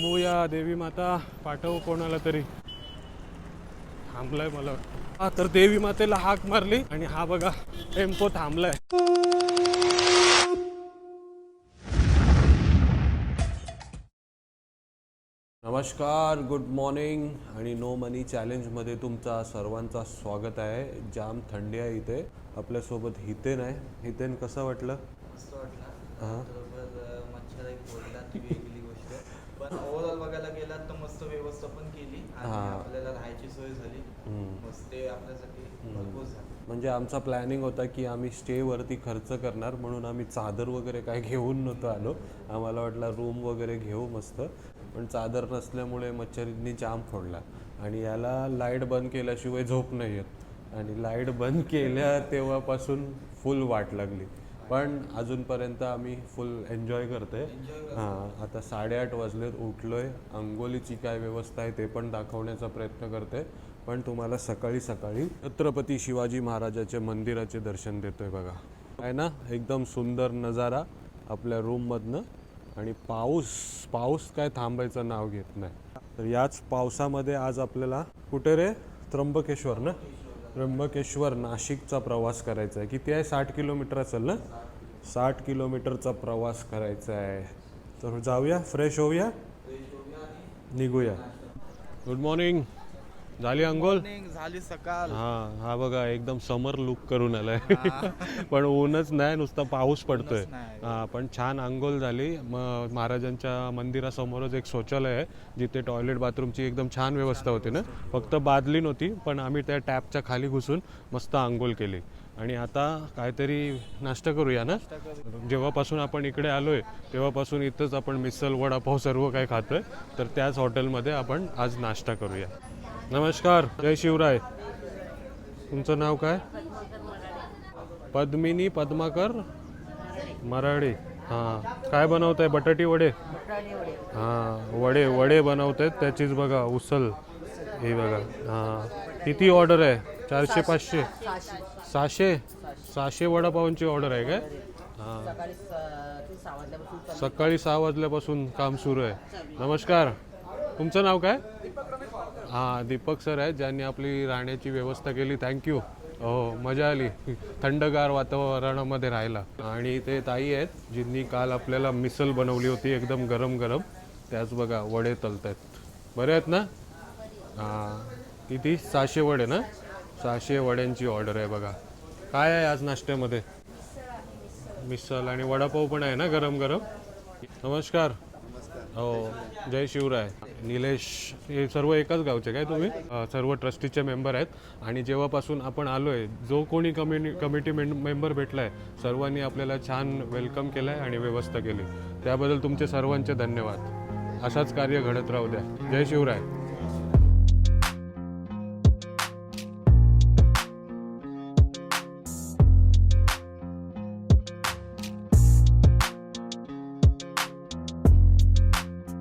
थांबवूया देवी माता. पाठव कोणाला तरी? थांबलाय मला हा तर देवी मातेला हाक मारली आणि हा बघा टेम्पो थांबलाय. नमस्कार गुड मॉर्निंग आणि नो मनी चॅलेंजमध्ये तुमचा सर्वांचा स्वागत आहे. जाम थंडी आहे इथे. आपल्यासोबत हितेन आहे. हितेन कसं वाटलं? मस्त वाटला. हा. बरोबर मच्छर एक फोडला ती वेगळी गोष्ट पण ओव्हरऑल बघायला गेलात तर मस्त व्यवस्थापन केली आणि हा. आपल्याला राहायची सोय झाली. हम्म. मस्त ते आपल्यासाठी भरपूर झालं. म्हणजे आमचा प्लॅनिंग होता की आम्ही स्टेवरती खर्च करणार म्हणून आम्ही चादर वगैरे काय घेऊन नव्हतो आलो. आम्हाला वाटलं रूम वगैरे घेऊ मस्त. पण चादर नसल्यामुळे मच्छरींनी जाम फोडला. आणि याला लाइट बंद केल्याशिवाय झोप नाही येत. आणि लाइट बंद केल्या तेव्हापासून फुल वाट लागली. पण अजूनपर्यंत आम्ही फुल एन्जॉय करतोय. हां आता साडेआठ वाजलेत उठलोय. अंगोलीची काय व्यवस्था आहे ते पण दाखवण्याचा प्रयत्न करते पण तुम्हाला सकाळी सकाळी छत्रपती शिवाजी महाराजाचे मंदिराचे दर्शन देतोय बघा. आहे ना? एकदम सुंदर नजारा आपल्या रूममधनं आणि पाऊस पाऊस काय थांबायचं नाव घेत नाही. तर याच पावसामध्ये आज आपल्याला कुठे रे? त्र्यंबकेश्वर ना? त्र्यंबकेश्वर नाशिकचा प्रवास करायचा आहे किती आहे? साठ किलोमीटर असेल ना? साठ किलोमीटरचा प्रवास करायचा आहे तर जाऊया फ्रेश होऊया निघूया. गुड मॉर्निंग झाली अंघोल झाली सकाळ. हा हा बघा एकदम समर लुक करून आलाय. पण ऊनच नाही नुसता पाऊस पडतोय. हा पण छान आंघोळ झाली. मग महाराजांच्या मंदिरासमोरच एक शौचालय आहे जिथे टॉयलेट बाथरूमची एकदम छान व्यवस्था होती ना. फक्त बादली नव्हती पण आम्ही त्या टॅपच्या खाली घुसून मस्त आंघोळ केली. आणि आता काहीतरी नाश्ता करूया ना? जेव्हापासून आपण इकडे आलोय तेव्हापासून इथंच आपण मिसल वडापाव सर्व काही खातोय. तर त्याच हॉटेलमध्ये आपण आज नाश्ता करूया. नमस्कार जय शिवराय. तुमचं नाव काय? पद्मिनी पद्माकर मराडे हां. काय बनवत आहे बटाटी वडे? हां वडे वडे बनवत आहेत त्याचीच बघा उसल हे बघा. हां. किती ऑर्डर आहे? चारशे पाचशे? सहाशे? सहाशे वडापावांची ऑर्डर आहे काय? हां. सकाळी सहा वाजल्यापासून काम सुरू आहे. नमस्कार. तुमचं नाव काय? हां दीपक सर आहेत ज्यांनी आपली राहण्याची व्यवस्था केली. थँक्यू हो मजा आली. थंडगार वातावरणामध्ये राहायला. आणि ते ताई आहेत ज्यांनी काल आपल्याला मिसल बनवली होती एकदम गरम गरम. त्याच बघा वडे तलत आहेत बरे आहेत ना? हां किती? सहाशे वडे ना? सहाशे वड्यांची ऑर्डर आहे बघा. काय आहे आज नाश्त्यामध्ये? मिसल आणि वडापाव पण आहे ना गरम गरम? नमस्कार. हो जय शिवराय. निलेश हे सर्व एकाच गावचे काय तुम्ही? सर्व ट्रस्टीचे मेंबर आहेत. आणि जेव्हापासून आपण आलोय जो कोणी कम्युनि कमिटी मेंबर भेटलाय सर्वांनी आपल्याला छान वेलकम केलंय आणि व्यवस्था केली. त्याबद्दल तुमचे सर्वांचे धन्यवाद. असाच कार्य घडत राहू द्या. जय शिवराय.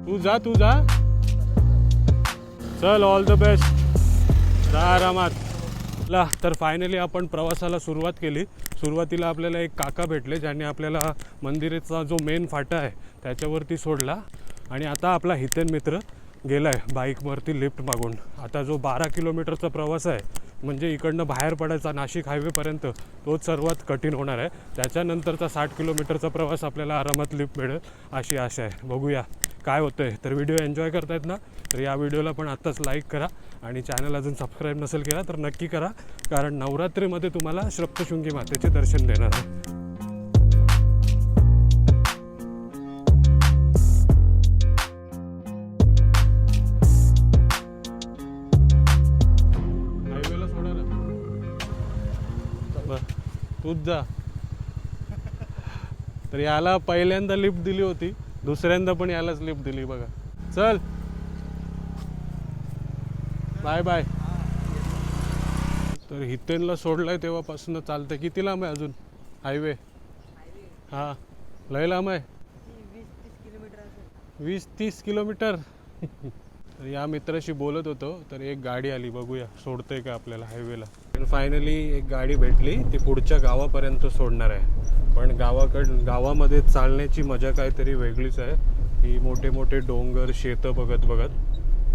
तू जा तू जा. चल ऑल द बेस्ट जा आरामात ला तर फायनली आपण प्रवासाला सुरुवात केली. सुरुवातीला आपल्याला एक काका भेटले ज्याने आपल्याला मंदिराचा जो मेन फाटा आहे त्याच्यावरती सोडला. आणि आता आपला हितेन मित्र गेला आहे बाईकवरती लिफ्ट मागून. आता जो बारा किलोमीटरचा प्रवास आहे म्हणजे इकडनं बाहेर पडायचा नाशिक हायवेपर्यंत तोच सर्वात कठीण होणार आहे. त्याच्यानंतरचा साठ किलोमीटरचा प्रवास आपल्याला आरामात लिफ्ट मिळेल अशी आशा आहे. बघूया. काय होतं आहे तर व्हिडिओ एन्जॉय करतायत ना तर या व्हिडिओला पण आत्ताच लाईक करा आणि चॅनल अजून सबस्क्राईब नसेल केला तर नक्की करा. कारण नवरात्रीमध्ये तुम्हाला श्रप्तशृंगी मातेचे दर्शन देणार आहे. तूच जा. तर याला पहिल्यांदा लिफ्ट दिली होती. दुसऱ्यांदा पण यालाच लिफ्ट दिली बघा. चल. बाय बाय तर हितेनला सोडलाय तेव्हापासून चालतंय. किती लांब आहे अजून? हायवे हा. लय लांब आहे. वीस तीस किलोमीटर. तर या मित्राशी बोलत होतो तर एक गाडी आली बघूया सोडतंय का आपल्याला हायवेला फायनली एक गाडी भेटली ती पुढच्या गावापर्यंत सोडणार आहे. पण गावाकड गावामध्ये चालण्याची मजा काहीतरी वेगळीच आहे. ही मोठे मोठे डोंगर शेतं बघत बघत.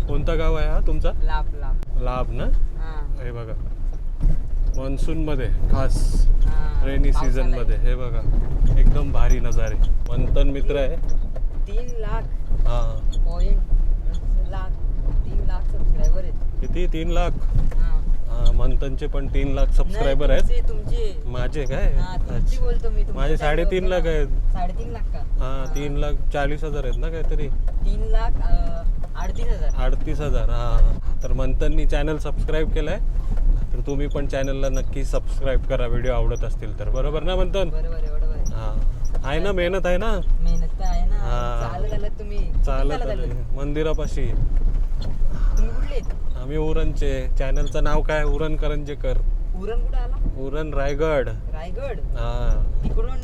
कोणता गाव आहे हा तुमचा? लाभ लाभ लाभ ना? हा. बघा. मान्सून मध्ये खास. रेनी सीझन पावसाळ्यात. मध्ये हे बघा. एकदम भारी नजारे. मंथन मित्र आहे. तीन लाख. हा. पॉइंट लाख तीन लाख सबस्क्रायबर आहेत. किती? तीन लाख? हा. हा मंथनचे पण तीन लाख सबस्क्रायबर नाही, आहेत. तुमचे तुमचे. माझे काय? हा तुमची अच्छा. बोलतो मी तुमच्या माझे साडेतीन लाख ना. आहेत. साडेतीन लाख का? हा तीन लाख चाळीस हजार आहेत ना काहीतरी. तीन लाख अं, अडतीस हजार. अडतीस हजार हा. तर मंथननी चॅनल सबस्क्राईब केलाय. तर तुम्ही पण चॅनलला नक्की सबस्क्राईब करा. व्हिडिओ आवडत असतील तर. बरोबर ना मंथन? बरोबर आहे बरोबर आहे. हा. आहे ना मेहनत आहे ना? मेहनत तर आहे ना. हा. तुम्ही. चालत आले? मंदिरापाशी. तुम्ही कुठले? आहेत? आम्ही उरणचे. चॅनलचं नाव काय? उरण करंजेकर उरण कुठं आला? उरण रायगड. रायगड? हा. तिकडून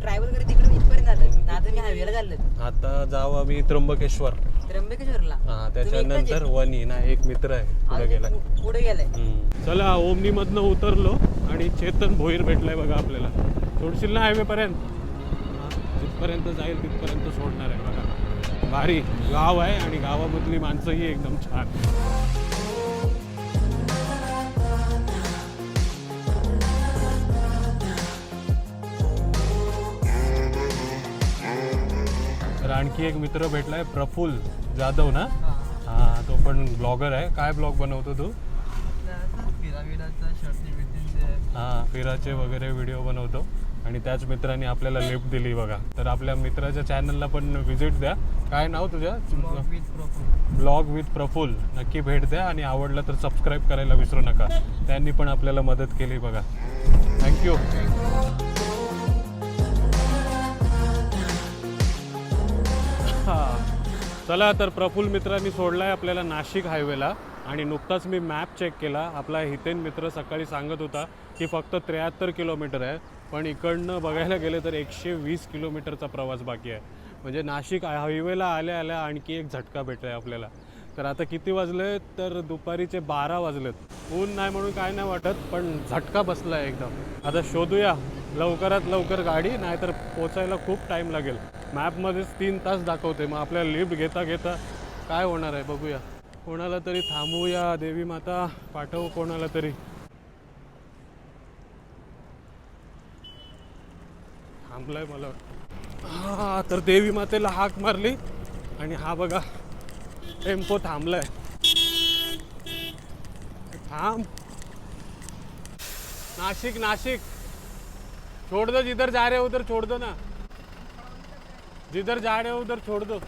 ट्रॅव्हल करत तिकडून इथपर्यंत आलं ना आता मी हायवेला चाललो आता जाऊ आम्ही त्र्यंबकेश्वर. त्र्यंबकेश्वरला? हा त्याच्यानंतर? वनी ना एक मित्र आहे. पुढे पु- पुढे गेलाय. चला ओमनी मधनं उतरलो आणि चेतन भोईर भेटलाय बघा आपल्याला. सोडशील ना हायवे पर्यंत? जिथपर्यंत जाईल तिथपर्यंत सोडणार आहे बघा. भारी गाव आहे आणि गावामधली माणसंही एकदम छान. आणखी एक मित्र भेटलाय प्रफुल्ल जाधव ना? हा तो पण ब्लॉगर आहे. काय ब्लॉग बनवतो तू? हा फिराचे वगैरे व्हिडिओ बनवतो. आणि त्याच मित्रांनी आपल्याला लिफ्ट दिली बघा. तर आपल्या मित्राच्या चॅनलला पण व्हिजिट द्या. काय नाव तुझ्या ब्लॉग विथ प्रफुल नक्की भेट द्या आणि आवडलं तर सबस्क्राईब करायला विसरू नका. त्यांनी पण आपल्याला मदत केली बघा. थँक्यू चला तर प्रफुल मित्रांनी सोडलाय आपल्याला नाशिक हायवेला आणि नुकताच मी मॅप चेक केला. आपला हितेन मित्र सकाळी सांगत होता की फक्त त्र्याहत्तर किलोमीटर आहे. पण इकडनं बघायला गेलं तर एकशे वीस किलोमीटरचा प्रवास बाकी आहे. म्हणजे नाशिक हायवेला आल्या आल्या आणखी एक झटका भेटला आहे आपल्याला. तर आता किती वाजले? तर दुपारीचे बारा वाजलेत. ऊन नाही म्हणून काय नाही वाटत पण झटका बसला आहे एकदम. आता शोधूया. लवकरात लवकर गाडी नाहीतर पोचायला खूप टाईम लागेल. मॅपमध्येच तीन तास दाखवते. मग आपल्याला लिफ्ट घेता घेता काय होणार आहे बघूया. कोणाला तरी थांबूया देवी माता पाठवू कोणाला तरी. थांबलाय मला हा तर देवी मातेला हाक मारली आणि हा बघा टेम्पो थांबलाय. थांब. नाशिक नाशिक. छोड़ दो जिधर जा रहे हो उधर छोड़ दो ना. जिधर जा रहे हो उधर छोड़ दो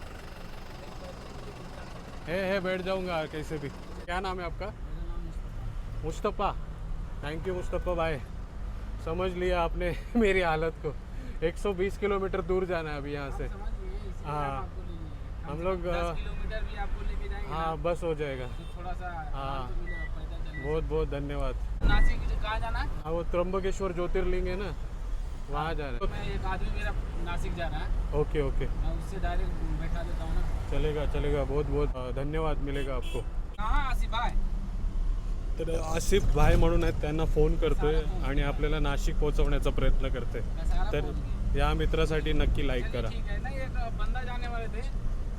है है बैठ जाऊँगा कैसे भी। क्या नाम है आपका? मुस्तफ़ा। थैंक यू मुस्तफ़ा भाई। समझ लिया आपने मेरी हालत को। 120 किलोमीटर दूर जाना है अभी यहाँ से। हाँ। हम लोग हाँ बस हो जाएगा। थोड़ा सा हाँ। तो बहुत बहुत धन्यवाद। नासिक कहाँ जाना है? हाँ वो त्र्यंबकेश्वर ज्योतिर्लिंग है ना। वहाँ जा रहे मैं एक आदमी मेरा नासिक जा रहा है। Okay okay. मैं उससे डायरेक्ट बैठा देता हूँ ना। चलेगा चलेगा बहुत बहुत धन्यवाद मिलेगा आपको। कहाँ आसिफ भाई? तर आसिफ भाई म्हणून आहेत त्यांना फोन करतोय आणि आपल्याला नाशिक पोहोचवण्याचा प्रयत्न करते तर या मित्रासाठी नक्की लाईक करा.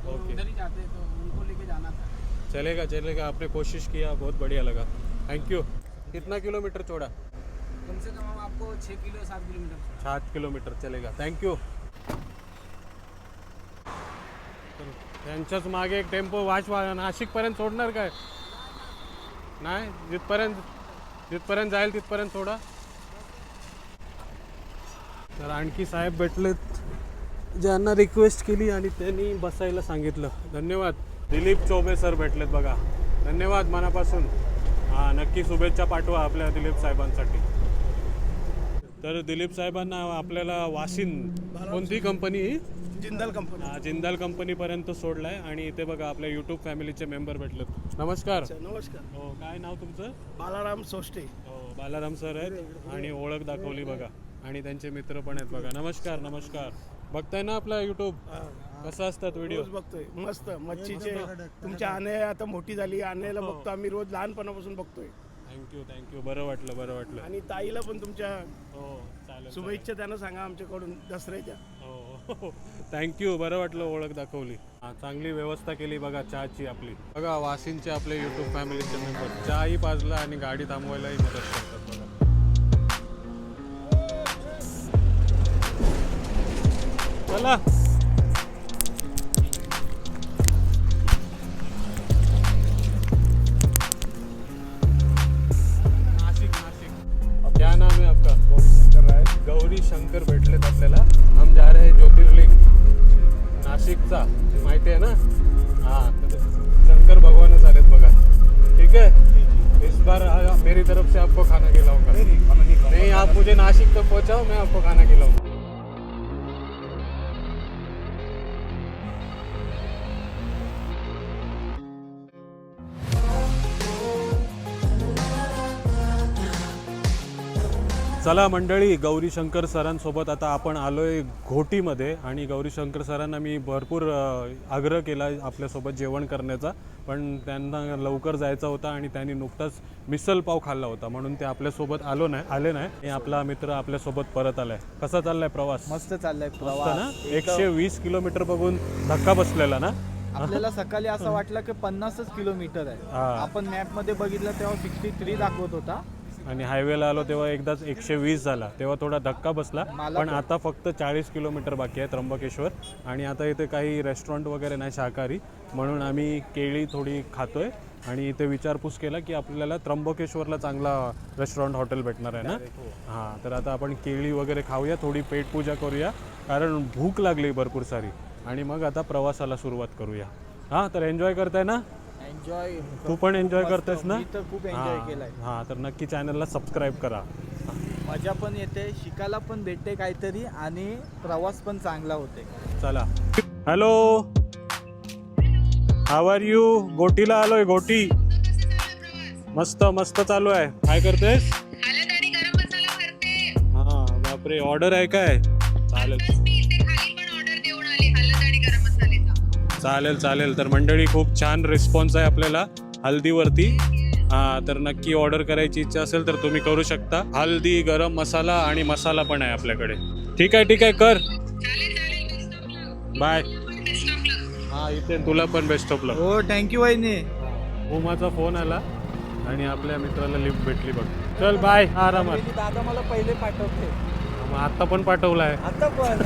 ओके। उधर ही जाते तो उनको लेके जाना था. चलेगा चलेगा. आपने कोशिश किया बहुत बढ़िया लगा. थैंक यू कितना किलोमीटर छोड़ा? कम से कम आपको छः किलो सात किलोमीटर सात किलोमीटर चलेगा. थँक्यू त्यांच्याच मागे एक टेम्पो वाच वा नाशिकपर्यंत सोडणार काय? नाही जिथपर्यंत जिथपर्यंत जाईल तिथपर्यंत सोडा. तर आणखी साहेब भेटलेत. ज्यांना रिक्वेस्ट केली आणि त्यांनी बसायला सांगितलं. धन्यवाद. दिलीप चौबे सर भेटलेत बघा. धन्यवाद मनापासून. हां नक्की शुभेच्छा पाठवा आपल्या दिलीप साहेबांसाठी. तर दिलीप साहेबांना आपल्याला वाशिन कोणती कंपनी जिंदाल कंपनी हा, जिंदाल कंपनीपर्यंत सोडलाय आणि इथे बघा आपल्या युट्यूब फॅमिलीचे मेंबर भेटलेत. नमस्कार. नमस्कार. हो काय नाव तुमचं? बालाराम सोष्टे. हो बालाराम सर आहेत आणि ओळख दाखवली बघा. आणि त्यांचे मित्र पण आहेत बघा. नमस्कार नमस्कार. बघताय ना आपला युट्यूब कसं असतात व्हिडिओ रोज बघतोय. मस्त. मच्छीचे तुमच्या आणे आता मोठी झाली. आणायला बघतो आम्ही रोज. लहानपणापासून बघतोय. थँक्यू थँक्यू बरं वाटलं बरं वाटलं. आणि ताईला पण तुमच्या हो चालेल शुभेच्छा त्यांना सांगा आमच्याकडून. दसऱ्याच्या. हो हो थँक्यू बरं वाटलं ओळख दाखवली. चांगली व्यवस्था केली बघा चहाची आपली. बघा वासिनचे आपले युट्यूब फॅमिलीचे मेंबर चहाही पाजला आणि गाडी थांबवायलाही मदत करतात बघा. चला. नासिक मैं आपको खाना खिलाऊँ चला मंडळी गौरी शंकर सरांसोबत आता आपण आलोय घोटीमध्ये आणि गौरी शंकर सरांना मी भरपूर आग्रह केला आपल्यासोबत जेवण करण्याचा. पण त्यांना लवकर जायचा होता आणि त्यांनी नुकताच मिसल पाव खाल्ला होता म्हणून ते आपल्यासोबत आलो नाही आले नाही. आणि आपला मित्र आपल्यासोबत परत आलाय. कसा चाललाय प्रवास? मस्त चाललाय प्रवास. ना? एकशे वीस किलोमीटर बघून धक्का बसलेला ना? आपल्याला सकाळी असं वाटलं की पन्नासच किलोमीटर आहे. आपण मॅपमध्ये बघितलं तेव्हा सिक्स्टी थ्री दाखवत होता. आणि हायवेला आलो तेव्हा एकदाच एकशे वीस झाला. तेव्हा थोडा धक्का बसला. पण आता फक्त चाळीस किलोमीटर बाकी आहे त्र्यंबकेश्वर. आणि आता इथे काही रेस्टॉरंट वगैरे नाही शाकाहारी. म्हणून आम्ही केळी थोडी खातोय. आणि इथे विचारपूस केला की आपल्याला त्र्यंबकेश्वरला चांगला रेस्टॉरंट हॉटेल भेटणार आहे ना? हां. तर आता आपण केळी वगैरे खाऊया. थोडी पेटपूजा करूया. कारण भूक लागली भरपूर सारी. आणि मग आता प्रवासाला सुरुवात करूया. हां तर एन्जॉय करताय ना? एन्जॉय तू पण एन्जॉय करतेस ना? मी तर खूप एन्जॉय केलाय. हां हां तर नक्की चॅनलला सबस्क्राईब करा. मजा पण येते शिकायला पण भेटते काहीतरी आणि प्रवास पण चांगला होते. चला. हॅलो हाव आर यू गोटीला आलोय गोटी. मस्त मस्त चालू आहे. काय करतेस? हळद आणि गरम मसाला भरते हा बापरे ऑर्डर आहे काय? चालेल. चालेल चालेल. तर मंडळी खूप छान रिस्पॉन्स आहे आपल्याला हल्दीवरती. हा तर नक्की ऑर्डर करायची इच्छा असेल तर तुम्ही करू शकता. हल्दी गरम मसाला आणि मसाला पण आहे आपल्याकडे. ठीक आहे ठीक आहे कर. बाय हा इथे तुला पण बेस्ट ऑफ लक हो थँक्यू वहिनी. उमाचा फोन आला आणि आपल्या मित्राला लिफ्ट भेटली बघ. चल बाय आरामात. दादा मला पहिले पाठवते. मग आता पण पाठवलाय. आता पण?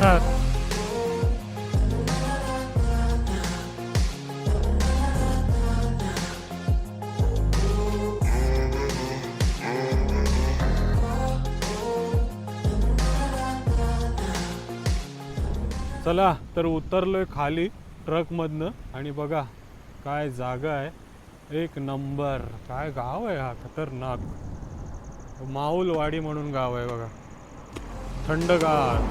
चला तर उतरलोय खाली ट्रकमधनं. आणि बघा काय जागा आहे. एक नंबर. काय गाव आहे हा? खतरनाक. माऊलवाडी म्हणून गाव आहे बघा. थंडगार.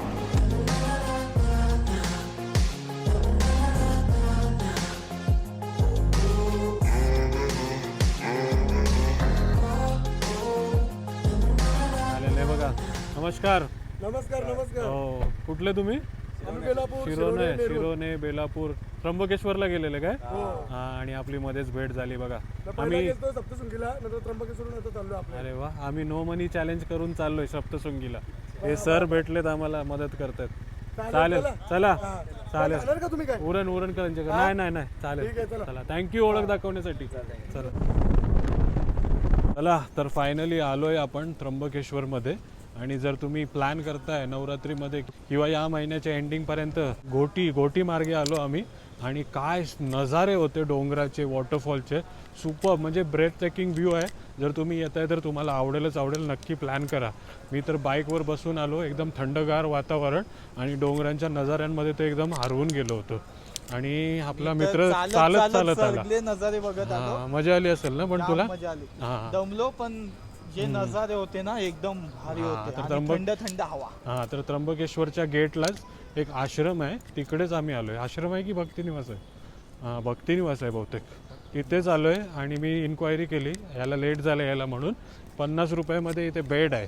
आलेलं आहे बघा. नमस्कार. नमस्कार नमस्कार. हो कुठले तुम्ही? शिरोने. शिरोने बेलापूर. त्र्यंबकेश्वरला गेलेले काय? हो. हा आणि आपली मध्येच भेट झाली बघा. आम्ही सप्तशृंगीला नंतर त्र्यंबकेश्वर चाललो अरे वा आम्ही नो मनी चॅलेंज करून चाललोय सप्तशृंगीला. हे सर भेटलेत आम्हाला मदत करतात. चालेल चला. चालेल. उरण उरण करंजे नाही नाही नाही. चालेल. चला. चला. थँक्यू ओळख दाखवण्यासाठी. चला. चला तर फायनली आलोय आपण त्र्यंबकेश्वरमध्ये. आणि जर तुम्ही प्लॅन करताय नवरात्रीमध्ये किंवा या महिन्याच्या एंडिंगपर्यंत गोटी गोटी मार्गे आलो आम्ही आणि काय नजारे होते डोंगराचे वॉटरफॉलचे सुपर म्हणजे ब्रेथ ट्रेकिंग व्ह्यू आहे. जर तुम्ही येत आहे तर तुम्हाला आवडेलच आवडेल नक्की प्लॅन करा. मी तर बाईकवर बसून आलो एकदम थंडगार वातावरण आणि डोंगरांच्या नजाऱ्यांमध्ये ते एकदम हरवून गेलो होतो. आणि आपला मित्र चालत चालत आला. नजारे बघत मजा आली असेल ना पण तुला? हा. दमलो पण जे नजारे होते ना एकदम भारी हा, होते. तर आणि त्र्यंबक- थंड थंड हवा. हा तर त्र्यंबकेश्वरच्या गेटलाच एक आश्रम आहे. तिकडेच आम्ही आलोय. आश्रम आहे की भक्तिनिवास आहे? हां भक्तिनिवास आहे बहुतेक. तिथेच आलोय आणि मी इन्क्वायरी केली. याला लेट झालं यायला म्हणून. पन्नास रुपयामध्ये इथे बेड आहे.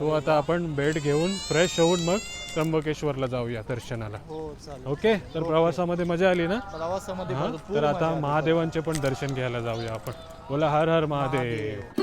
तो आता आपण बेड घेऊन फ्रेश होऊन मग त्र्यंबकेश्वरला जाऊया दर्शनाला. हो चालेल. ओके? तर प्रवासामध्ये मजा आली ना? प्रवासामध्ये हा? भरपूर तर मजा आता आली. महादेवांचे पण दर्शन घ्यायला जाऊया आपण. बोला हर हर महादेव.